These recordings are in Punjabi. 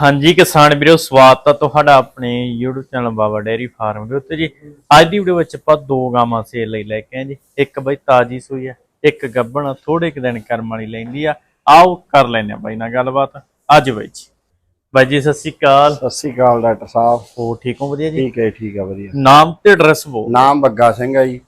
ਹਾਂਜੀ ਕਿਸਾਨ ਵੀਰੋ ਸਵਾਗਤ ਹੈ ਤੁਹਾਡਾ ਆਪਣੇ YouTube channel Baba dairy farm ਦੇ ਉੱਤੇ ਜੀ। ਅੱਜ ਦੀ ਵੀਡੀਓ ਵਿੱਚ ਆਪਾਂ ਦੋ ਗਾਵਾਂ ਸੇਲ ਲਈ ਲੈ ਕੇ ਆਏ ਜੀ। ਇੱਕ ਬਈ ਤਾਜੀ ਸੂਈ ਹੈ ਇੱਕ ਗੱਬਣ ਥੋੜੇ ਕੁ ਦਿਨ ਕਰਮ ਵਾਲੀ ਲੈਂਦੀ ਆ। ਆਓ ਕਰ ਲੈਨੇ ਆ ਬਾਈ ਨਾਲ ਗੱਲਬਾਤ। ਅੱਜ ਬਾਈ ਜੀ। ਬਾਈ ਜੀ ਸਤਿ ਸ਼੍ਰੀ ਅਕਾਲ। ਸਤਿ ਸ੍ਰੀ ਅਕਾਲ ਡਾਕਟਰ ਸਾਹਿਬ। ਹੋ ਠੀਕ ਹੋ? ਵਧੀਆ ਜੀ? ਠੀਕ ਹੈ ਠੀਕ ਹੈ ਵਧੀਆ। ਨਾਮ ਤੇ ਐਡਰੈਸ ਬੋ ਨਾਮ ਬੱਗਾ ਸਿੰਘ ਹੈ ਜੀ।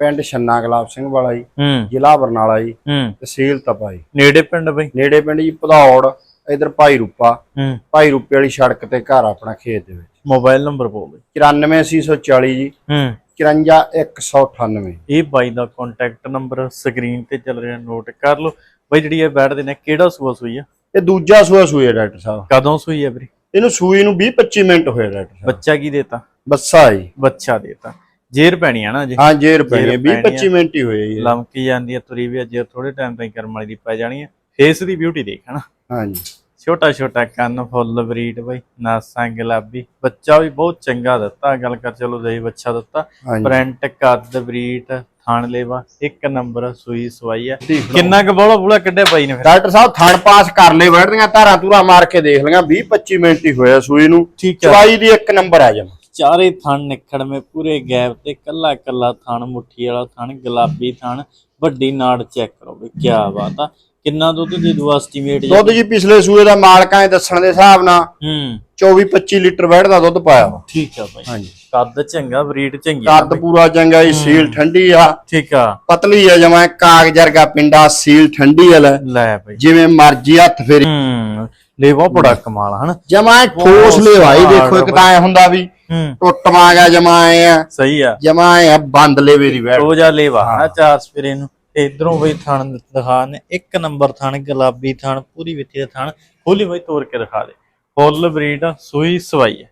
ਪਿੰਡ ਛੰਨਾ ਗੁਲਾਬ ਸਿੰਘ ਵਾਲਾ ਜੀ। ਜ਼ਿਲ੍ਹਾ ਬਰਨਾਲਾ ਜੀ। ਤਹਿਸੀਲ ਤਪਾ ਜੀ। ਨੇੜੇ ਪਿੰਡ ਬਾਈ? ਨੇੜੇ ਪਿੰਡ ਜੀ ਭਦੌੜ। ਇਧਰ ਭਾਈ ਰੂਪਾ। ਹੂੰ। ਭਾਈ ਰੂਪੇ ਵਾਲੀ ਸੜਕ ਤੇ ਘਰ ਆਪਣਾ ਖੇਤ ਦੇ ਵਿੱਚ। ਮੋਬਾਈਲ ਨੰਬਰ ਬੋਲ ਬਾਈ 94840 ਜੀ। ਹੂੰ। 54198 ਇਹ ਬਾਈ ਦਾ ਕੰਟੈਕਟ ਨੰਬਰ ਸਕਰੀਨ ਤੇ ਚੱਲ ਰਿਹਾ ਨੋਟ ਕਰ ਲਓ। ਬਾਈ ਜਿਹੜੀ ਇਹ ਬੈਠਦੇ ਨੇ ਕਿਹੜਾ ਸੂਆ ਸੂਈ ਆ? ਇਹ ਦੂਜਾ ਸੂਆ ਸੂਈ ਹੈ ਡਾਕਟਰ ਸਾਹਿਬ। ਕਦੋਂ ਸੂਈ ਆ ਵੀਰੇ? ਇਹਨੂੰ ਸੂਈ ਨੂੰ 20 25 ਮਿੰਟ ਹੋਏ ਡਾਕਟਰ ਸਾਹਿਬ। ਬੱਚਾ ਕੀ ਦੇਤਾ? ਬੱਸਾ ਜੀ। ਬੱਚਾ ਦੇਤਾ। ਜੇਰ ਪੈਣੀ ਆ ਨਾ ਜੀ ਹਾਂ ਜੇਰ ਪੈਣੀ ਜੇਰ 20 ਪੈਣੀ 25 ਮਿੰਟ ਹੀ ਹੋਏ ਜੀ। ਲਮਕੀ ਜਾਂਦੀ ਆ ਤੁਰੀ ਵੀ ਆ, ਜੇ ਥੋੜੇ ਟਾਈਮ ਤਾਈਂ ਕਰਮ ਵਾਲੀ ਦੀ ਪੈ ਜਾਣੀ ਆ। ਫੇਸ ਦੀ ਬਿਊਟੀ ਦੇਖ ਹਨਾ? ਹਾਂਜੀ ਛੋਟਾ ਛੋਟਾ ਕੰਨ ਫੁੱਲ ਬਰੀਡ ਬਈ ਨਾਸਾਂ ਗੁਲਾਬੀ। ਬੱਚਾ ਵੀ ਬਹੁਤ ਚੰਗਾ ਦਿੱਤਾ ਗੱਲ ਕਰ ਚਲੋ ਜੇ ਬੱਚਾ ਦਿੱਤਾ। ਪ੍ਰਿੰਟ ਕੱਦ ਬਰੀਡ ਥਾਣ ਲੇਵਾ ਇੱਕ ਨੰਬਰ ਸੂਈ ਸਵਾਈ ਆ। ਕਿੰਨਾ ਕੁ ਬੋਲਾ ਬੁਲਾ ਕੱਢਿਆ ਬਾਈ ਨੇ ਫਿਰ? ਡਾਕਟਰ ਸਾਹਿਬ ਥਣ ਪਾਸ ਕਰ ਲੈ ਬੈਠਦੀਆਂ ਧਾਰਾਂ ਧੂਰਾ ਮਾਰ ਕੇ ਦੇਖ ਲਈਆਂ 20 25 ਮਿੰਟ ਹੀ ਹੋਇਆ ਸੂਈ ਨੂੰ। ਚਵਾਈ ਦੀ ਇੱਕ ਨੰਬਰ ਆ ਜਾਣਾ। ਚਾਰੇ ਥਣ ਨਿਖੜ ਮੇ ਪੂਰੇ ਗੈਪ ਤੇ ਕੱਲਾ ਕੱਲਾ ਥਣ ਮੁੱਠੀ ਵਾਲਾ ਥਣ ਗੁਲਾਬੀ ਥਣ ਵੱਡੀ ਨਾੜ ਚੈੱਕ ਕਰੋ ਵੀ ਕੀ ਬਾਤ ਆ। ਕਿੰਨਾ ਦੁੱਧ ਦੇ ਦੂ ਐਸਟੀਮੇਟ ਦੁੱਧ ਜੀ ਪਿਛਲੇ ਸੂਏ ਦਾ ਮਾਲਕਾਂ ਦੇ ਦੱਸਣ ਦੇ ਹਿਸਾਬ ਨਾਲ ਹੂੰ। 24 25 ਲੀਟਰ ਬੈਠ ਦਾ ਦੁੱਧ ਪਾਇਆ ਵਾ। ਠੀਕ ਆ ਬਾਈ। ਹਾਂਜੀ। ਕੱਦ ਚੰਗਾ ਬਰੀਡ ਚੰਗੀ ਕੱਦ। ਪੂਰਾ ਚੰਗਾ ਜੀ ਸੀਲ ਠੰਡੀ ਆ। ਠੀਕ ਆ। ਪਤਲੀ ਆ ਜਮਾ ਕਾਗਜ਼ ਵਰਗਾ ਪਿੰਡਾ ਸੀਲ ਠੰਡੀ ਆ ਲੈ। ਲੈ ਬਾਈ। ਜਿਵੇਂ ਮਰਜ਼ੀ ਹੱਥ ਫੇਰੀ। ਹੂੰ ਲੇਵਾ ਬੜਾ ਕਮਾਲ ਹਨਾ? ਜਮਾ ਠੋਸ ਲੈਵਾਈ ਦੇਖੋ ਇੱਕ ਤਾਂ ਐ ਹੁੰਦਾ ਵੀ ਹੂੰ। ਟੁੱਟਵਾ ਗਿਆ ਜਮਾ ਐ ਆ। ਸਹੀ ਆ। ਜਮਾ ਐ ਬੰਦ ਲੇਵੇ ਦੀ ਬੈਠ। ਰੋਜਾ ਲੇਵਾ ਹਨਾ ਚਾਰ ਸਪਰੇ ਨੂੰ। ਇਧਰੋਂ ਬਈ ਥਣ ਦਿਖਾ ਨੇ ਇੱਕ ਨੰਬਰ ਥਣ ਗੁਲਾਬੀ ਥਣ ਪੂਰੀ ਵਿੱਥੀ ਦਾ ਥਣ। ਖੋਲੀ ਬਈ ਤੋੜ ਕੇ ਦਿਖਾ ਦੇ। ਫੁੱਲ ਬਰੀਡ ਸੂਈ ਸਵਾਈ ਹੈ।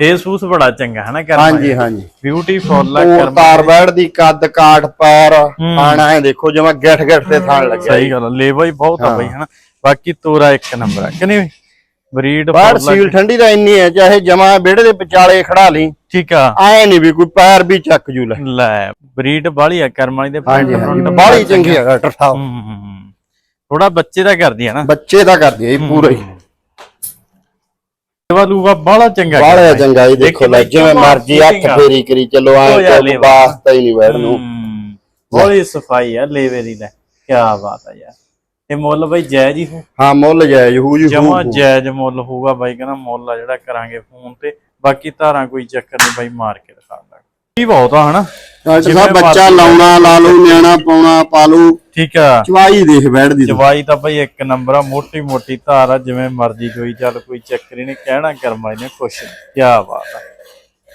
ਫੇਸ ਫੂਸ ਬੜਾ ਚੰਗਾ ਹਨਾ ਕਰਮ ਹਾਂਜੀ ਹਾਂਜੀ। ਬਿਊਟੀਫੁਲ ਆ ਕਰਮ ਤਾਰ ਬੈਠ ਦੀ ਕੱਦ ਕਾਠ ਪੈਰ। ਆਣਾ ਐ ਦੇਖੋ ਜਮਾ ਗਿੱਠ ਗਿੱਠ ਤੇ ਥਾਣ ਲੱਗਿਆ ਸਹੀ ਗੱਲ ਲੇਵਾ ਹੀ ਬਹੁਤ ਆ ਬਈ ਹਨਾ ਬਾਕੀ ਤੋਰਾ ਇੱਕ ਨੰਬਰ ਆ ਕਿ ਨਹੀਂ ਬਰੀਡ ਬਾਹਰ ਸੀਲ ਠੰਡੀ ਤਾਂ ਇੰਨੀ ਹੈ ਚਾਹੇ ਜਮਾ ਵਿਹੜੇ ਦੇ ਵਿਚਾਲੇ ਖੜਾ ਲਈ ਠੀਕ ਆ। ਐ ਨਹੀਂ ਵੀ ਕੋਈ ਪੈਰ ਵੀ ਚੱਕ ਜੂ ਲੈ। ਲੈ ਬਰੀਡ ਬਾਲੀ ਆ ਕਰਮ ਵਾਲੀ ਦੇ ਬਾਹਲੀ ਚੰਗੀ ਹੈ ਡਾਕਟਰ ਸਾਹਿਬ। ਥੋੜਾ ਬੱਚੇ ਦਾ ਕਰਦੀ ਆ ਨਾ। ਬੱਚੇ ਦਾ ਕਰਦੀ ਹੈ ਜੀ ਪੂਰਾ ਹੀ। ਲੂਵਾ ਬਾਲਾ ਚੰਗਾ ਬਾਹਲਾ ਚੰਗਾ ਜੀ ਦੇਖੋ ਲੈ ਜਿਵੇਂ ਮਰਜ਼ੀ ਹੱਥ ਫੇਰੀ ਕਰੀ ਚੱਲੋ ਐ ਲੇਵਾ। ਵਾਸਤਾ ਹੀ ਨਹੀਂ ਬੈਠ ਨੂੰ। ਬੜੀ ਸਫ਼ਾਈ ਆ ਲੇਵੇ ਦੀ ਲੈ। ਕੀ ਬਾਤ ਆ ਯਾਰ। ਇਹ ਮੁੱਲ ਬਈ ਜਾਇਜ਼ ਹੀ ਹੋ ਹਾਂ ਮੁੱਲ ਜਾਇਜ਼ ਹੂ ਜੀ ਜਮਾ ਜਾਇਜ਼ ਮੁੱਲ ਹੋਊਗਾ ਬਾਈ ਕਹਿੰਦਾ ਮੁੱਲ ਆ ਜਿਹੜਾ ਕਰਾਂਗੇ ਫੋਨ ਤੇ। ਬਾਕੀ ਧਾਰਾਂ ਕੋਈ ਚੱਕਰ ਨਹੀਂ ਬਾਈ ਮਾਰ ਕੇ ਦਿਖਾ ਦਾਂਗੇ। ਕੀ ਬਹੁਤ ਆ ਹਨਾ। ਡਾਕਟਰ ਸਾਹਿਬ ਬੱਚਾ ਲਾਉਣਾ ਲਾ ਲੂ ਨਿਆਣਾ ਪਾਉਣਾ ਪਾ ਲੂ ਠੀਕ ਆ। ਚਵਾਈ ਦੇਖ ਬੈਠਦੀ ਤੂੰ। ਜਵਾਈ ਤਾਂ ਬਈ ਇੱਕ ਨੰਬਰ ਆ ਮੋਟੀ ਮੋਟੀ ਧਾਰ ਆ ਜਿਵੇਂ ਮਰਜ਼ੀ ਕੋਈ ਚੱਲ ਕੋਈ ਚੱਕਰ ਹੀ ਨਹੀਂ ਕਹਿਣਾ ਕਰਮਾ ਇਹਨੇ ਕੁਛ ਕੀ ਬਾਤ ਆ।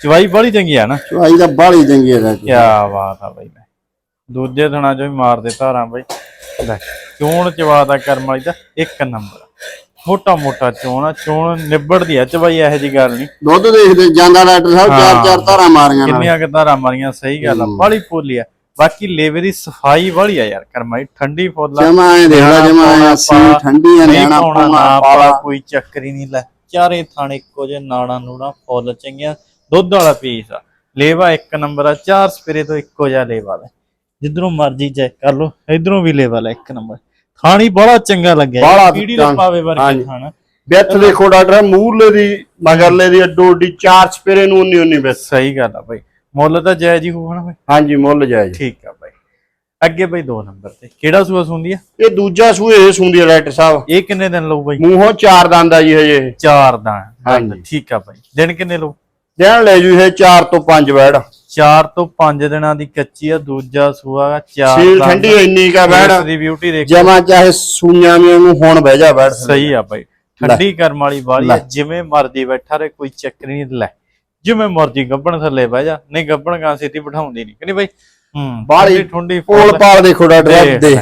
ਜਵਾਈ ਬੜੀ ਚੰਗੀ ਆ ਨਾ। ਚਵਾਈ ਤਾਂ ਬਾਹਲੀ ਚੰਗੀ ਡਾਕਟਰ ਕੀ ਬਾਤ ਆ ਬਈ। ਦੂਜੇ ਥਣਾ ਚੋਂ ਵੀ ਮਾਰ ਦੇ ਧਾਰਾਂ ਬਈ। ਚੋਣ ਚਵਾ ਦਾ ਕਰਮ ਵਾਲੀ ਦਾ ਇੱਕ ਨੰਬਰ। ਮੋਟਾ ਮੋਟਾ ਚੋਣ ਆ ਚੋਣ ਨਿਬੜਦੀ ਆ ਚਵਾਈ ਇਹੋ ਜੀ ਗੱਲ ਨਹੀਂ। ਦੁੱਧ ਦੇਖਦੇ ਜਾਂਦਾ ਡਾਕਟਰ ਸਾਹਿਬ ਚਾਰ ਚਾਰ ਧਾਰਾਂ ਮਾਰੀਆਂ ਨਾਲ। ਕਿੰਨੀਆਂ ਕਿ ਧਾਰਾਂ ਮਾਰੀਆਂ ਸਹੀ ਗੱਲ ਆ ਬਾਲੀ ਪੋਲੀ ਆ। ਬਾਕੀ ਲੇਵੇ ਦੀ ਸਫ਼ਾਈ ਵਾਲੀ ਆ ਯਾਰ ਕਰਮਾਈ ਠੰਡੀ ਫੁੱਲ ਜਮਾ ਐ ਦੇਖਦਾ ਜਮਾ ਐ ਸੀ ਠੰਡੀ ਆ ਪਾਉਣਾ ਪਾ ਪਾਲਾ। ਕੋਈ ਚੱਕਰ ਹੀ ਨਹੀਂ ਲੈ ਚਾਰੇ ਥਾਣੇ ਜੇ ਨਾੜਾ ਨੂੜਾ ਫੁੱਲ ਚੰਗੀਆਂ ਦੁੱਧ ਵਾਲਾ ਪੀਸ ਆ। ਲੇਵਾ ਇੱਕ ਨੰਬਰ ਆ ਚਾਰ ਸਪਰੇ ਤੋਂ ਇੱਕੋ ਜਿਹਾ ਲੇਵਾ ਲੈ। ਜਿੱਧਰੋਂ ਮਰਜ਼ੀ ਚੈੱਕ ਕਰ ਲਓ ਇਧਰੋਂ ਵੀ ਲੇਵਾ ਲੈ ਇੱਕ ਨੰਬਰ ਥਾਣੀ ਬੜਾ ਚੰਗਾ ਲੱਗਿਆ ਪੀੜੀ ਦਾ। ਪਾਵੇ ਵਰਗੇ। ਥਾਣਾ ਵਿੱਥ ਦੇਖੋ ਡਾਕਟਰ ਮੂਰਲੇ ਦੀ ਮਗਰਲੇ ਦੀ ਅੱਡੋ ਅੱਡੀ ਚਾਰ ਸਪੇਰੇ ਨੂੰ ਉਨੀ ਉਨੀ ਵਿੱਚ। ਸਹੀ ਗੱਲ ਆ ਬਾਈ। ਮੁੱਲ ਤਾਂ ਜਾਇਜ਼ ਹੀ ਹੋਣਾ ਬਾਈ। ਹਾਂਜੀ ਮੁੱਲ ਜਾਇਜ਼। ਠੀਕ ਆ ਬਾਈ। ਅੱਗੇ ਬਾਈ ਦੋ ਨੰਬਰ ਤੇ। ਕਿਹੜਾ ਸੂਆ ਸੁੰਦੀ ਆ? ਇਹ ਦੂਜਾ ਸੂਏ ਸੁੰਦੀ ਹੈ ਡਾਕਟਰ ਸਾਹਿਬ। ਇਹ ਕਿੰਨੇ ਦਿਨ ਲਊ ਬਾਈ? ਮੂੰਹੋਂ ਚਾਰ ਦੰਦ ਆ ਜੀ ਹਜੇ ਇਹ। ਚਾਰ ਦਿਨ ਹਾਂਜੀ। ਠੀਕ ਆ ਬਾਈ। ਦਿਨ ਕਿੰਨੇ ਲਊ? ਦੇਣ ਲੈ ਜੂ ਇਹ 4 ਤੋਂ 5 ਬੈੜ ਚਾਰ ਤੋਂ ਪੰਜ ਦਿਨਾਂ ਦੀ ਕੱਚੀ ਆ ਦੂਜਾ ਸੂਆ ਗਾ ਚਾਰ ਸੀਲ ਦੰਦ। ਠੰਡੀ ਇੰਨੀ ਕਾ ਬੈੜ ਦੀ ਬਿਊਟੀ ਦੇਖ। ਜਮਾ ਚਾਹੇ ਸੂਈਆਂ ਵੀ ਉਹਨੂੰ ਹੁਣ ਬਹਿ ਜਾ ਬੈੜ ਸਹੀ ਆ ਬਾਈ। ਠੰਡੀ ਕਰਮ ਵਾਲੀ ਵਾਲੀ ਆ ਜਿਵੇਂ ਮਰਜ਼ੀ ਬੈਠਾ ਰੇ ਕੋਈ ਚੱਕਰ ਨਹੀਂ ਲੈ। ਜਿਵੇਂ ਮਰਜ਼ੀ ਗੱਬਣ ਥੱਲੇ ਬਹਿ ਜਾ। ਨਹੀਂ ਗੱਬਣ ਕਾਂ ਸਿੱਧੀ ਬਿਠਾਉਂਦੀ ਨਹੀਂ। ਕਿ ਨਹੀਂ ਬਾਈ? ਹੂੰ ਬਾਹਲੀ ਠੰਡੀ ਪੋਲ ਪਾਲ ਦੇਖੋ ਡਾਕਟਰ ਦੇ।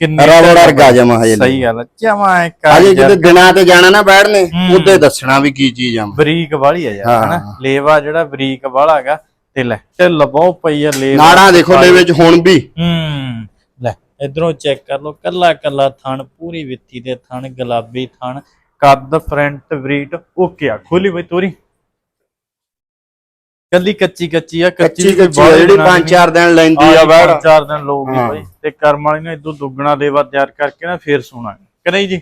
ਕਿੰਨੀ ਰਬੜ ਵਰਗਾ ਜਮਾ ਹਜੇ। ਸਹੀ ਗੱਲ ਜਮਾ ਹਜੇ ਜਦੋਂ ਦਿਨਾਂ ਤੇ ਜਾਣਾ ਨਾ ਬੈੜ ਨੇ ਉਹਦੇ ਦੱਸਣਾ ਵੀ ਕੀ ਚੀਜ਼ ਆ। ਬਰੀਕ ਵਾਲੀ ਆ ਯਾਰ। ਹਨਾ? ਲੇਵਾ ਜਿਹੜਾ ਬਰੀਕ ਵਾਲਾ ਹੈਗਾ ਤੇ ਲੈ। ਢਿੱਲ ਬਹੁਤ ਪਈ ਆ ਲੇਵਾ ਨਾੜਾਂ ਦੇਖੋ ਲੈ ਵਿੱਚ ਹੁਣ ਵੀ। ਹੂੰ। ਲੈ ਇਧਰੋਂ ਚੈੱਕ ਕਰ ਲਓ ਕੱਲਾ ਕੱਲਾ ਥਣ ਪੂਰੀ ਵਿੱਥੀ ਦੇ ਥਣ ਗੁਲਾਬੀ ਥਣ ਕੱਦ ਫਰੰਟ ਬਰੀਟ ਓਕੇ ਆ ਖੋਲੀ ਬਈ ਤੋਰੀ। ਕੱਲੀ ਕੱਚੀ ਕੱਚੀ ਆ ਕੱਚੀ ਜਿਹੜੀ ਬਣਾਉਣੀ ਪੰਜ ਚਾਰ ਦਿਨ ਲੈਂਦੀ ਆ ਪੰਜ ਚਾਰ ਦਿਨ ਲੋਗੀ। ਬਈ। ਤੇ ਕਰਮ ਵਾਲੀ ਨੇ ਇਦੋਂ ਦੁੱਗਣਾ ਲੇਵਾ ਤਿਆਰ ਕਰਕੇ ਨਾ ਫੇਰ ਸੋਣਾ ਕਿ ਨਹੀਂ ਜੀ?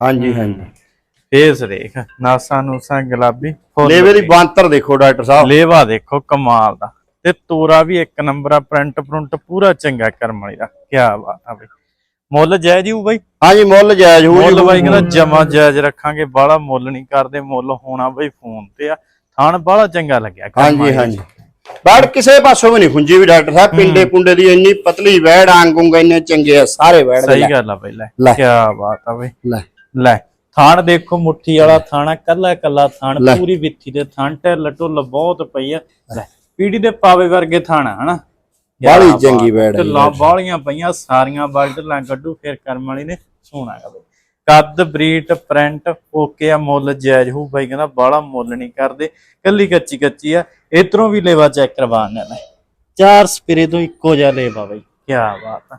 ਹਾਂਜੀ ਹਾਂਜੀ। ਫੇਸ ਦੇਖ ਨਾਸਾਂ ਨੂਸਾਂ ਗੁਲਾਬੀ ਫੁੱਲ ਲੇਵੇ ਦੀ ਬਾਂਤਰ ਦੇਖੋ ਡਾਕਟਰ ਸਾਹਿਬ। ਲੇਵਾ ਦੇਖੋ ਕਮਾਲ ਦਾ। ਤੇ ਤੋਰਾ ਵੀ ਇੱਕ ਨੰਬਰ ਆ ਪ੍ਰਿੰਟ ਪ੍ਰਿੰਟ ਪੂਰਾ ਚੰਗਾ ਕਰਮ ਵਾਲੀ ਦਾ। ਕੀ ਬਾਤ ਆ ਬਈ। ਮੁੱਲ ਜਾਇਜ਼ ਹੀ ਹੋਊ ਬਾਈ? ਹਾਂਜੀ ਮੁੱਲ ਜਾਇਜ਼ ਹੋਊ ਮੁੱਲ ਬਾਈ ਕਹਿੰਦਾ ਜਮਾ ਜਾਇਜ਼ ਰੱਖਾਂਗੇ ਬਾਹਲਾ ਮੁੱਲ ਨਹੀਂ ਕਰਦੇ ਮੁੱਲ ਹੋਣਾ ਬਾਈ ਫੋਨ ਤੇ ਆ। ਥਾਣ ਬਾਹਲਾ ਚੰਗਾ ਲੱਗਿਆ ਹਾਂਜੀ। ਹਾਂਜੀ। ਬੈੜ ਕਿਸੇ ਪਾਸੋਂ ਵੀ ਨਹੀਂ ਖੁੰਜੀ ਵੀ ਡਾਕਟਰ ਸਾਹਿਬ ਪਿੰਡੇ ਪੁੰਡੇ ਦੀ ਇੰਨੀ ਪਤਲੀ ਵੈੜ ਆਂਗੂੰਗ ਇੰਨੇ ਚੰਗੇ ਆ ਸਾਰੇ ਵੈੜ ਸਹੀ। ਗੱਲ ਆ ਬਈ ਲੈ। ਕੀ ਬਾਤ ਆ ਬਈ। ਲੈ। ਲੈ। ਥਾਣ ਦੇਖੋ ਮੁੱਠੀ ਵਾਲਾ ਥਾਣਾ ਕੱਲਾ ਕੱਲਾ ਥਾਣ ਲੈ। ਪੂਰੀ ਵਿੱਥੀ ਦੇ ਥਾਣ ਢਿੱਲ ਢੁੱਲ ਬਹੁਤ ਪਈ ਆ। ਲੈ ਪੀੜੀ ਦੇ ਪਾਵੇ ਵਰਗੇ ਥਾਣਾ ਹਨਾ? ਬਾਹਲੀ ਚੰਗੀ ਵੈੜ ਹੈ ਢਿੱਲਾਂ ਬਾਲੀਆਂ ਪਈਆਂ ਸਾਰੀਆਂ ਬਾਲ ਢਿੱਲਾਂ ਕੱਢੂ ਫਿਰ ਕਰਮ ਵਾਲੀ ਨੇ ਗਾ ਬਈ। ਕੱਦ ਬਰੀਟ ਪ੍ਰਿੰਟ ਓਕੇ ਆ ਮੁੱਲ ਜਾਇਜ਼ ਹੋਊ ਬਾਈ ਕਹਿੰਦਾ ਬਾਹਲਾ ਮੁੱਲ ਨਹੀਂ ਕਰਦੇ ਕੱਲੀ ਕੱਚੀ ਕੱਚੀ ਆ ਇਧਰੋਂ ਵੀ ਲੇਵਾ ਚੈੱਕ ਕਰਵਾਉਣਾ ਲੈ ਚਾਰ ਸਪਿਰੇ ਤੋਂ ਇੱਕੋ ਜਿਹਾ ਲੇਵਾ ਬਾਈ ਕੀ ਬਾਤ ਆ।